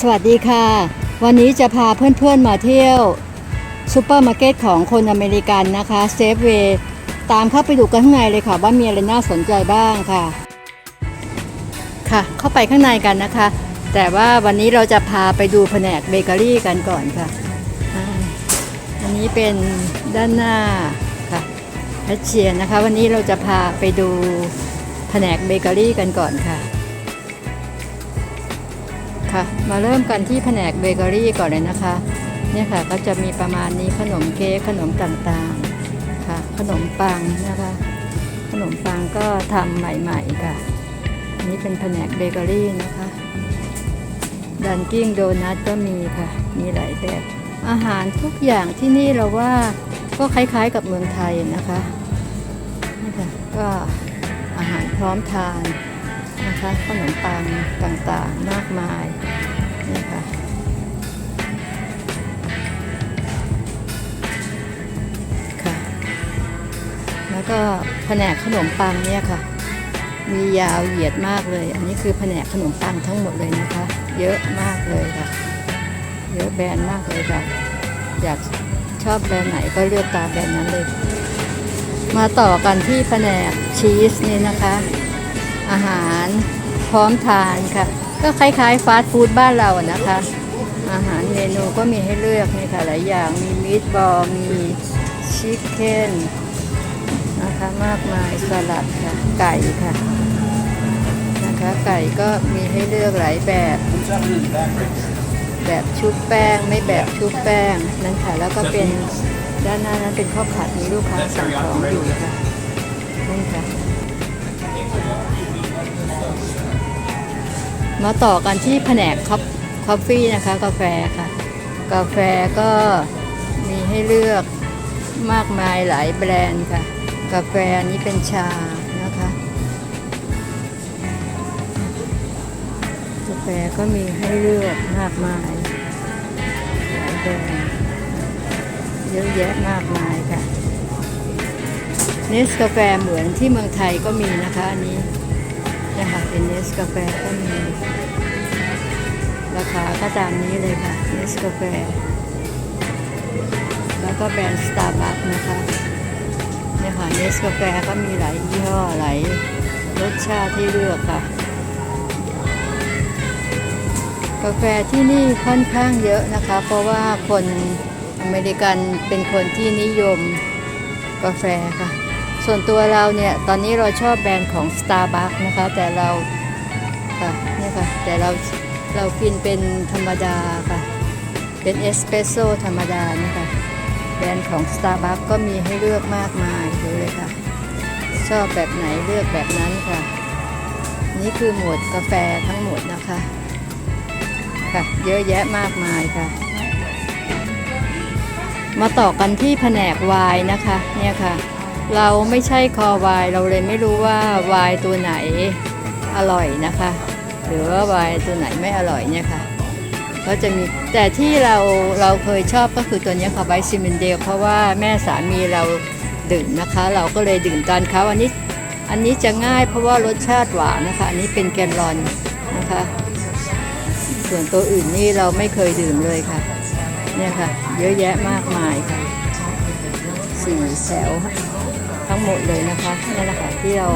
สวัสดีค่ะ วันนี้จะพาเพื่อนๆมาเที่ยวซูเปอร์มาร์เก็ตของคนอเมริกันนะคะเซฟเวย์ตามเข้าไปดูกันข้างในเลยค่ะ ว่ามีอะไรน่าสนใจบ้างค่ะ ค่ะ เข้าไปข้างในกันนะคะ แต่ว่าวันนี้เราจะพาไปดูแผนกเบเกอรี่กันก่อนค่ะอันนี้เป็นด้านหน้าค่ะแคชเชียร์นะคะ วันนี้เราจะพาไปดูแผนกเบเกอรี่กันก่อนค่ะ ค่ะ มาเริ่มกันที่แผนกเบเกอรี่ก่อนเลยนะคะ เนี่ยค่ะก็จะมีประมาณนี้ขนมเค้กขนมต่างๆค่ะ ขนมปังนะคะ ขนมปังก็ทำใหม่ๆค่ะ อันนี้เป็นแผนกเบเกอรี่นะคะดันกิ้งโดนัทก็มีค่ะ มีหลายแบบ อาหารทุกอย่างที่นี่เราว่าก็คล้ายๆกับเมืองไทยนะคะนี่ค่ะก็อาหารพร้อมทาน นะคะขนมปังต่างๆมากมายนี่ค่ะค่ะ แล้วก็แผนกขนมปังเนี่ยค่ะ มียาวเหยียดมากเลย อันนี้คือแผนกขนมปังทั้งหมดเลยนะคะ เยอะมากเลยค่ะ เยอะแบรนด์มากเลยค่ะ อยากชอบแบรนด์ไหนก็เลือกตามแบรนด์นั้นเลย มาต่อกันที่แผนกชีสนี่นะคะ อาหารพร้อมทานค่ะ ก็คล้ายๆฟาสต์ฟู้ดบ้านเรานะคะ อาหารเมนูก็มีให้เลือกนี่ค่ะหลายอย่างมีมีทบอลมีชิคเก้นนะคะมากมายสลัดค่ะไก่ค่ะนะคะไก่ก็มีให้เลือกหลายแบบ แบบชุบแป้งไม่แบบชุบแป้งนั่นค่ะแล้วก็เป็นด้านหน้านั้นเป็นข้าวผัดมีลูกค้าสั่งของอยู่ค่ะนั่นค่ะ มาต่อกันที่แผนกคอฟคอฟฟี่นะคะ กาแฟค่ะ กาแฟก็มีให้เลือกมากมายหลายแบรนด์ค่ะ กาแฟนี้เป็นชานะคะ กาแฟก็มีให้เลือกมากมายหลายแบรนด์เยอะแยะมากมายค่ะเนสกาแฟเหมือนที่เมืองไทยก็มีนะคะอันนี้ นะคะเป็นเนสกาแฟก็มี ราคาก็ตามนี้เลยค่ะเนสกาแฟ แล้วก็แบรนด์ Starbucks นะคะเนี่ยค่ะเนสกาแฟก็มีหลายยี่ห้อหลายรสชาติที่เลือกค่ะ กาแฟที่นี่ค่อนข้างเยอะนะคะ เพราะว่าคนอเมริกันเป็นคนที่นิยมกาแฟค่ะ ส่วนตัวเราเนี่ย ตอนนี้เราชอบแบรนด์ของ Starbucks นะคะ แต่เราค่ะนี่ค่ะ แต่เราเรากินเป็นธรรมดาค่ะ เป็นเอสเปรสโซ่ธรรมดานี่ค่ะ แบรนด์ของ Starbucks ก็มีให้เลือกมากมายเลยค่ะ ชอบแบบไหนเลือกแบบนั้นค่ะ นี่คือหมวดกาแฟทั้งหมดนะคะ ค่ะ เยอะแยะมากมายค่ะ มาต่อกันที่แผนกวน์นะคะ เนี่ยค่ะ เราไม่ใช่คอวน์เราเลยไม่รู้ว่าวน์ตัวไหนอร่อยนะคะ หรือว่าวน์ตัวไหนไม่อร่อยเนี่ยค่ะก็จะมีแต่ที่เราเราเคยชอบก็คือตัวนี้ค่ะไวซิมินเดลเพราะว่าแม่สามีเราดื่มนะคะ เราก็เลยดื่มตอนเขาอันนี้อันนี้จะง่ายเพราะว่ารสชาติหวานนะคะ อันนี้เป็นแกลลอนนะคะ ส่วนตัวอื่นนี่เราไม่เคยดื่มเลยค่ะ เนี่ยค่ะ เยอะแยะมากมายค่ะสี่แถว ทั้งหมดเลยนะคะนี่แหละค่ะที่เรา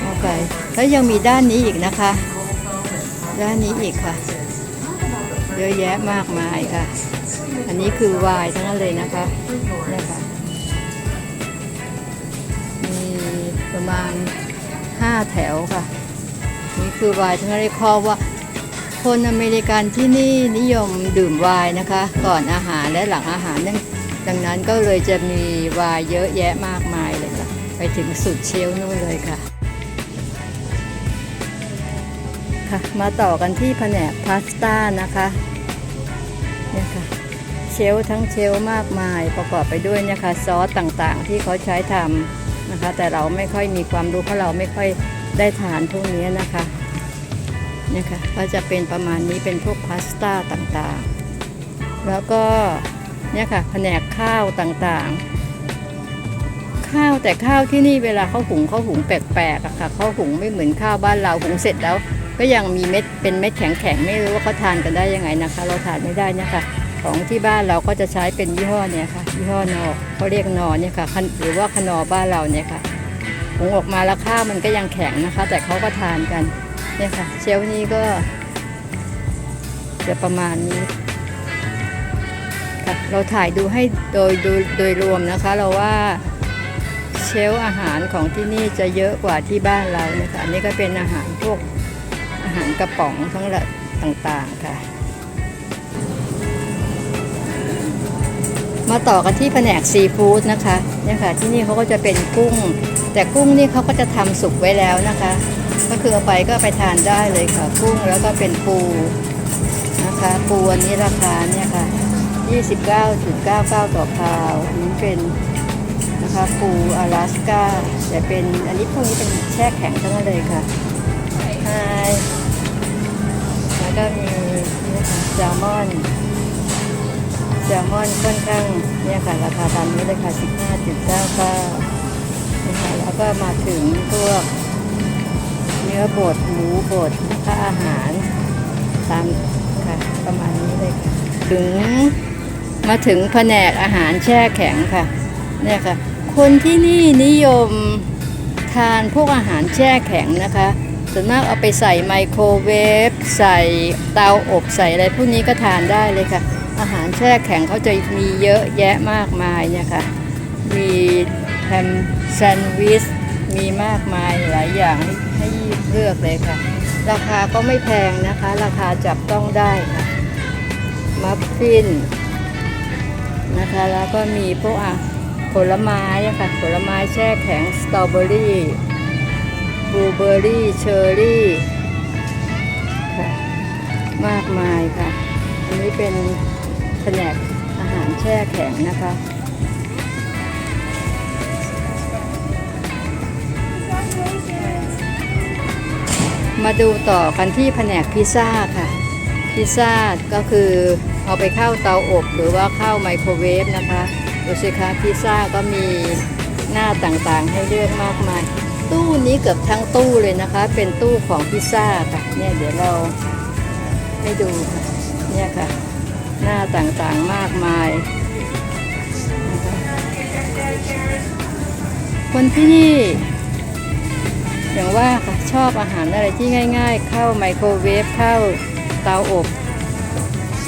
เอาไปแล้วยังมีด้านนี้อีกนะคะ ด้านนี้อีกค่ะเยอะแยะมากมายค่ะ อันนี้คือวายทั้งนั้นเลยนะคะนี่ค่ะมีประมาณห้าแถวค่ะ นี่คือวายทั้งนั้นเลยคอว่าคนอเมริกันที่นี่นิยมดื่มไวน์นะคะ ก่อนอาหารและหลังอาหารดัง ดังนั้นก็เลยจะมีวน์เยอะแยะมากมายเลยค่ะ ไปถึงสุดเชลนู่นเลยค่ะ ค่ะ มาต่อกันที่แผนกพาสต้านะคะเนี่ยค่ะเชลทั้งเชลมากมายประกอบไปด้วยนี่ยค่ะซอสต่างๆ ที่เขาใช้ทำนะคะ แต่เราไม่ค่อยมีความรู้เพราะเราไม่ค่อยได้ทานพวกนี้นะคะเนี่ยค่ะก็จะเป็นประมาณนี้เป็นพวกพาสต้าต่างๆ แล้วก็ เนี่ยค่ะแผนกข้าวต่างๆ ข้าวแต่ข้าวที่นี่เวลาเขาหุงเขาหุงแปลกๆอะค่ะเขาหุงไม่เหมือนข้าวบ้านเราหุงเสร็จแล้ว ก็ยังมีเม็ดเป็นเม็ดแข็งๆไม่รู้ว่าเขาทานกันได้ยังไงนะคะ เราทานไม่ได้นะคะของที่บ้านเราก็จะใช้เป็นยี่ห้อเนี่ยค่ะยี่ห้อนอเขาเรียกนอเนี่ยค่ะหรือว่าคนอบ้านเราเนี่ยค่ะหุงออกมาแล้วข้าวมันก็ยังแข็งนะคะ แต่เขาก็ทานกันเนี่ยค่ะ เชลนี้ก็จะประมาณนี้ ค่ะเราถ่ายดูให้โดยโดยโดยรวมนะคะเราว่าเชลอาหารของที่นี่จะเยอะกว่าที่บ้านเรานี่ยค่ะอันนี้ก็เป็นอาหารพวกอาหารกระป๋องทั้งหลายต่างๆค่ะ มาต่อกันที่แผนกซีฟู้ดนะคะเนี่ยค่ะที่นี่เขาก็จะเป็นกุ้ง แต่กุ้งนี่เขาก็จะทำสุกไว้แล้วนะคะ ก็คือเอาไปก็ไปทานได้เลยค่ะ กุ้งแล้วก็เป็นปูนะคะ ปูอันนี้ราคาเนี่ยค่ะ 29.99 ต่อพาวอันนี้เป็นนะคะปูอลาสก้าแต่เป็นอันนี้พวกนี้เป็นแช่แข็งทั้งนั้นเลยค่ะไฮแล้วก็มีนี่ค่ะแซลมอนแซลมอนค่อนข้างเนี่ยค่ะราคาตามนี้เลยค่ะ 15.99นะคะแล้วก็มาถึงพวกเนื้อบดหมูบดค่าอาหารตามค่ะประมาณนี้เลยค่ะถึง มาถึงแผนกอาหารแช่แข็งค่ะเนี่ยค่ะ คนที่นี่นิยมทานพวกอาหารแช่แข็งนะคะ ส่วนมากเอาไปใส่ไมโครเวฟใส่เตาอบใส่อะไรพวกนี้ก็ทานได้เลยค่ะ อาหารแช่แข็งเขาจะมีเยอะแยะมากมายเนี่ยค่ะ มีแฮมแซนด์วิชมีมากมายหลายอย่างให้ให้เลือกเลยค่ะ ราคาก็ไม่แพงนะคะ ราคาจับต้องได้ค่ะ มัฟฟิน นะคะ แล้วก็มีพวกอะผลไม้ะค่ะ ผลไม้แช่แข็งสตรอเบอรี่บลูเบอร์รี่เชอร์รี่ค่ะมากมายค่ะ อันนี้เป็นแผนกอาหารแช่แข็งนะคะมาดูต่อกันที่แผนกพิซซ่าค่ะ พิซซ่าก็คือ เอาไปเข้าเตาอบหรือว่าเข้าไมโครเวฟนะคะดูสิคะพิซซ่าก็มีหน้าต่างๆให้เลือกมากมาย ตู้นี้เกือบทั้งตู้เลยนะคะ เป็นตู้ของพิซซ่าค่ะ เนี่ยเดี๋ยวเราให้ดูค่ะเนี่ยค่ะ หน้าต่างๆมากมายคะคนที่นี่อย่างว่าค่ะชอบอาหารอะไรที่ง่าย ๆ เข้าไมโครเวฟเข้าเตาอบ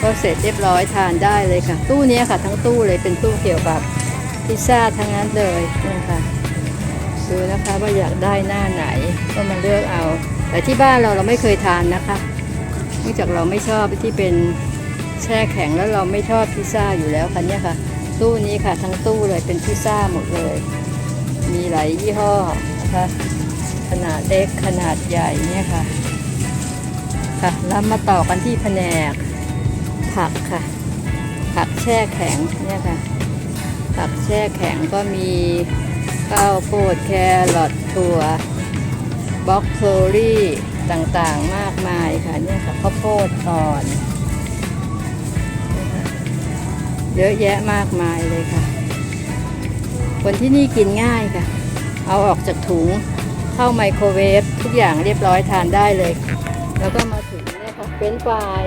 ก็เสร็จเรียบร้อยทานได้เลยค่ะ ตู้นี้ค่ะ ทั้งตู้เลยเป็นตู้เกี่ยวกับพิซซ่าทั้งนั้นเลยนี่ค่ะดูนะคะว่าอยากได้หน้าไหนก็มาเลือกเอา แต่ที่บ้านเราเราไม่เคยทานนะคะเนื่องจากเราไม่ชอบที่เป็นแช่แข็งแล้วเราไม่ชอบพิซซ่าอยู่แล้วค่ะเนี่ยค่ะ ตู้นี้ค่ะทั้งตู้เลยเป็นพิซซ่าหมดเลย มีหลายยี่ห้อนะคะขนาดเล็กขนาดใหญ่เนี่ยค่ะค่ะแล้วมาต่อกันที่แผนก ผักค่ะ ผักแช่แข็งเนี่ยค่ะ ผักแช่แข็งก็มีข้าวโพดแครอทถั่วบล็อกโคลี่ต่างๆมากมายค่ะเนี่ยค่ะข้าวโพดอ่อน เยอะแยะมากมายเลยค่ะ คนที่นี่กินง่ายค่ะ เอาออกจากถุงเข้าไมโครเวฟทุกอย่างเรียบร้อยทานได้เลย แล้วก็มาถึงเนี่ยค่ะเฟรนฟราย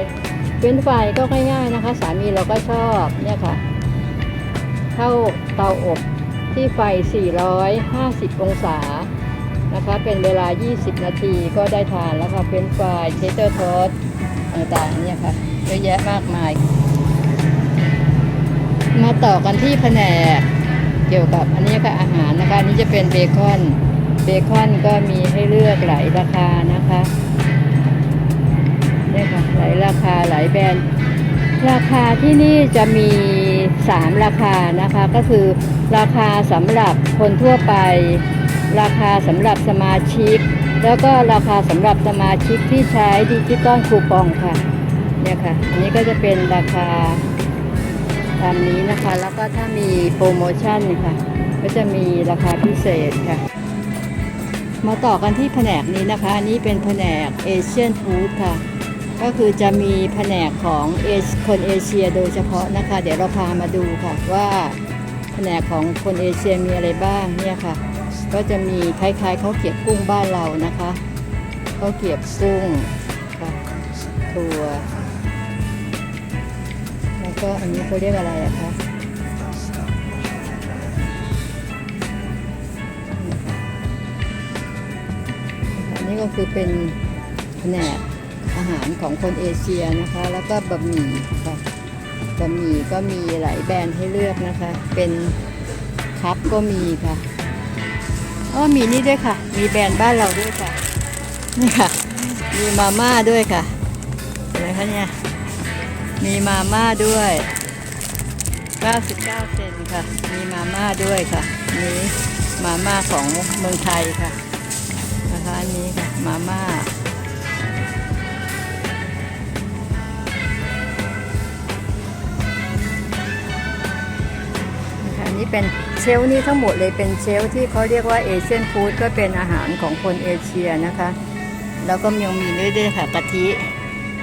เฟรนช์ฟก็ง่ายๆนะคะ สามีเราก็ชอบเนี่ยค่ะเข้าเตาอบที่ไฟ 450 องศานะคะ เป็นเวลา 20 นาทีก็ได้ทานแล้วค่ะเฟรนช์ฟเชสเตอร์ทอสต่างๆเนี่ยค่ะเยอะแยะมากมาย มาต่อกันที่แผนกเกี่ยวกับอันนี้ค่ะอาหารนะคะอันนี้จะเป็นเบคอน เบคอนก็มีให้เลือกหลายราคานะคะ เนี่ยค่ะหลายราคาหลายแบรนด์ ราคาที่นี่จะมี 3 ราคานะคะก็คือราคาสำหรับคนทั่วไป ราคาสำหรับสมาชิก แล้วก็ราคาสำหรับสมาชิกที่ใช้ดิจิตอลคูปองค่ะเนี่ยค่ะอันนี้ก็จะเป็นราคาตามนี้นะคะ แล้วก็ถ้ามีโปรโมชั่นค่ะ ก็จะมีราคาพิเศษค่ะ มาต่อกันที่แผนกนี้นะคะ อันนี้เป็นแผนกเอเชียนฟู้ดค่ะ ก็คือจะมีแผนกของเอชคนเอเชียโดยเฉพาะนะคะ เดี๋ยวเราพามาดูค่ะว่าแผนกของคนเอเชียมีอะไรบ้างเนี่ยค่ะ ก็จะมีคล้ายๆเขาเกรี๊ยวกุ้งบ้านเรานะคะเขาเกรียบกุ้งค่ะถั่วแล้วก็อันนี้เขาเรียกอะไรอะคะอันนี้ก็คือเป็นแผนก หารของคนเอเชียนะคะ แล้วก็บะหมี่ค่ะบะหมี่ก็มีหลายแบรนด์ให้เลือกนะคะ เป็นคัพก็มีค่ะอ๋อมีนี่ด้วยค่ะ มีแบรนด์บ้านเราด้วยค่ะนี่ค่ะ มีมาม่าด้วยค่ะเห็นไหมคะเนี่ยมีมาม่าด้วย 99 เซนค่ะ มีมาม่าด้วยค่ะนี้มาม่าของเมืองไทยค่ะนะคะอันนี้ค่ะมาม่า นี้เป็นเชลนี่ทั้งหมดเลยเป็นเชลที่เขาเรียกว่าเอเชียนฟู้ดก็เป็นอาหารของคนเอเชียนะคะ แล้วก็ยังมีด้วยด้วยค่ะกะทิ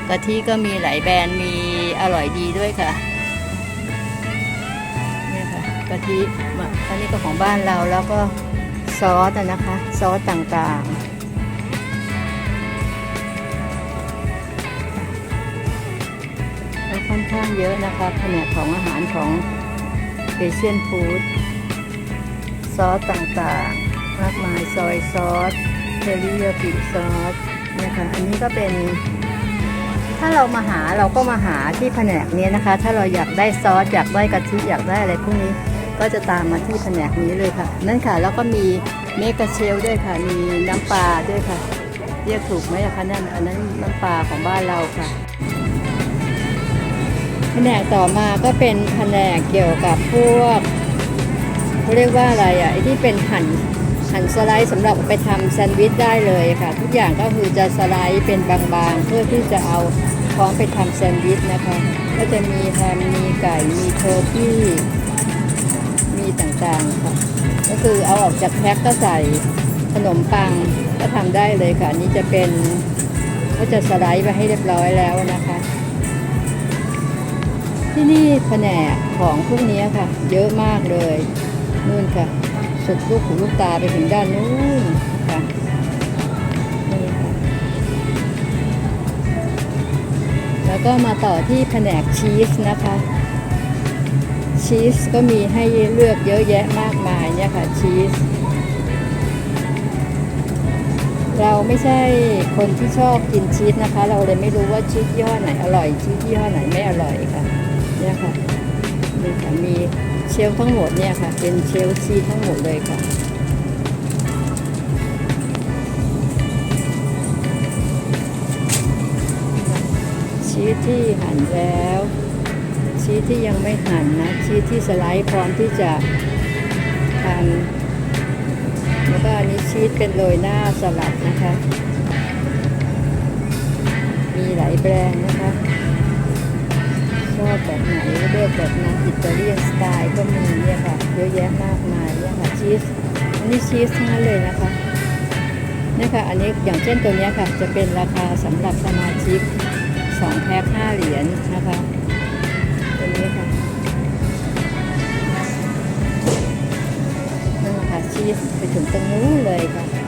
กะทิก็มีหลายแบรนด์มีอร่อยดีด้วยค่ะเนี่ยค่ะกะทิมาอันนี้ก็ของบ้านเราแล้วก็ซอสอะนะคะ ซอสต่างๆแล้วค่อนข้างเยอะนะคะแผนกของอาหารของ เอเชียนฟู้ดซอสต่างๆ มากมายซอยซอสเทริยากิซอสเนี่ยค่ะอันนี้ก็เป็น ถ้าเรามาหาเราก็มาหาที่แผนกนี้นะคะ ถ้าเราอยากได้ซอสอยากได้กะทิอยากได้อะไรพวกนี้ก็จะตามมาที่แผนกนี้เลยค่ะ นั่นค่ะแล้วก็มีเมกะเชลด้วยค่ะ มีน้ำปลาด้วยค่ะเรียกถูกไหมคะนั่นอันนั้นน้ำปลาของบ้านเราค่ะ แผนกต่อมาก็เป็นแผนกเกี่ยวกับพวกเขาเรียกว่าอะไรอะไอที่เป็นหั่นหั่นสไลด์สำหรับไปทำแซนด์วิชได้เลยค่ะ ทุกอย่างก็คือจะสไลด์เป็นบางๆ เพื่อที่จะเอาพร้อมไปทำแซนด์วิชนะคะ ก็จะมีแฮมมีไก่มีเทอร์กี้มีต่างๆค่ะ ก็คือเอาออกจากแพ็คก็ใส่ขนมปังก็ทำได้เลยค่ะอันนี่จะเป็นก็จะสไลด์ไปให้เรียบร้อยแล้วนะคะ ที่นี่แผนกของพวกนี้ค่ะ เยอะมากเลยนู่นค่ะ สุดลูกหูลูกตาไปถึงด้านนู้นค่ะนี่ค่ะแล้วก็มาต่อที่แผนกชีสนะคะ ชีสก็มีให้เลือกเยอะแยะมากมายเนี่ยค่ะชีสเราไม่ใช่คนที่ชอบกินชีสนะคะ เราเลยไม่รู้ว่าชีสยี่ห้อไหนอร่อยชีสยี่ห้อไหนไม่อร่อยค่ะ เนี่ยค่ะนี่ค่ะมีเชลทั้งหมดเนี่ยค่ะ เป็นเชลฟ์ชีทั้งหมดเลยค่ะชีสที่หั่นแล้ว ชีสที่ยังไม่หั่นนะชีสที่สไลด์พร้อมที่จะทานแล้วก็อันนี้ชีสเป็นโรยหน้าสลัดนะคะ มีหลายแบรนด์นะคะ ชอบแบบไหนเลือกแบบนั้นอิตาเลียนสไตล์ก็มีเนี่ยค่ะเยอะแยะมากมายเนี่ยค่ะชีสอันนี้ชีสทั้งนั้นเลยนะคะเนี่ยค่ะอันนี้อย่างเช่นตัวเนี้ยค่ะจะเป็นราคาสำหรับสมาชิก2แพ็ค5เหรียญนะคะตัวนี้ค่ะนั่นค่ะชีสไปถึงตรงนู้นเลยค่ะ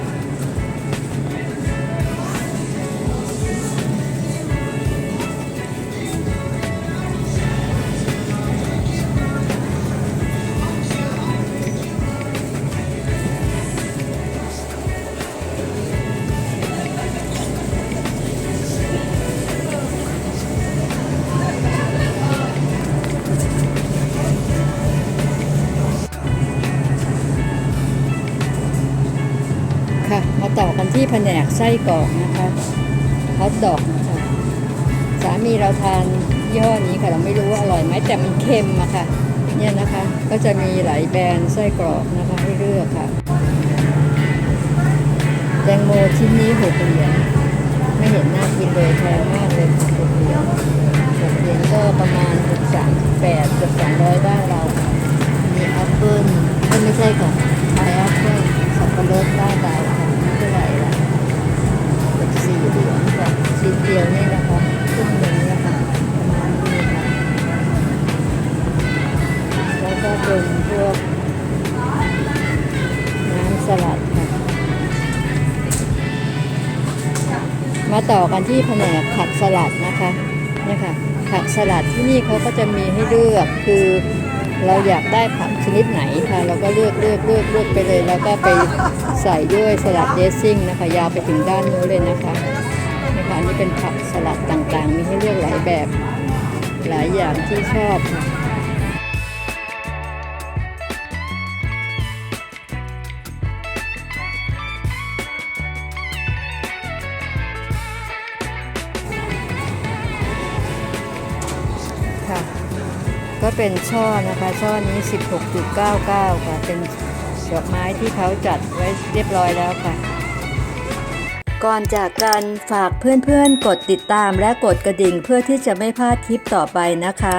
นที่แผนกไส้กรอกนะคะฮอทดอกค่ะสามีเราทานยี่ห้อนี้ค่ะเราไม่รู้ว่าอร่อยไหมแต่มันเค็มอะค่ะ เนี่ยนะคะก็จะมีหลายแบรนด์ไส้กรอกนะคะให้เลือกค่ะแตงโมชิ้นนี้หกเหรียญไม่เห็นน่ากินเลยแพงมากเลยค่ะหกเหรียญหกเหรียญก็ประมาณหกสามแปดเกือบสองร้อยบ้านเรา มีแอปเปิ้ลไม่ใช่ค่ะพายแอปเปิ้ลสับปะรดบ้านเราค่ะไม่เท่าไหร่ เหรียญค่ะชิ้นเดียวนี่นะคะครึ่งหนึ่งเนี่ยค่ะประมาณนี้ค่ะแล้วก็เป็นพวกน้ำสลัดค่ะ มาต่อกันที่แผนกผักสลัดนะคะเนี่ยค่ะผักสลัดที่นี่เขาก็จะมีให้เลือกคือ เราอยากได้ผักชนิดไหนค่ะ เราก็เลือกเลือกเลือกเลือกไปเลย แล้วก็ไปใส่ด้วยสลัดเดซซิ่งนะคะ ยาวไปถึงด้านนู้นเลยนะคะนะคะนี่เป็นผักสลัดต่างๆ มีให้เลือกหลายแบบหลายอย่างที่ชอบค่ะ เป็นช่อนะคะ ช่อนี้ 16.99 ค่ะ เป็นดอกไม้ที่เขาจัดไว้เรียบร้อยแล้วค่ะ ก่อนจากกันฝากเพื่อนๆ กดติดตามและกดกระดิ่งเพื่อที่จะไม่พลาดคลิปต่อไปนะคะ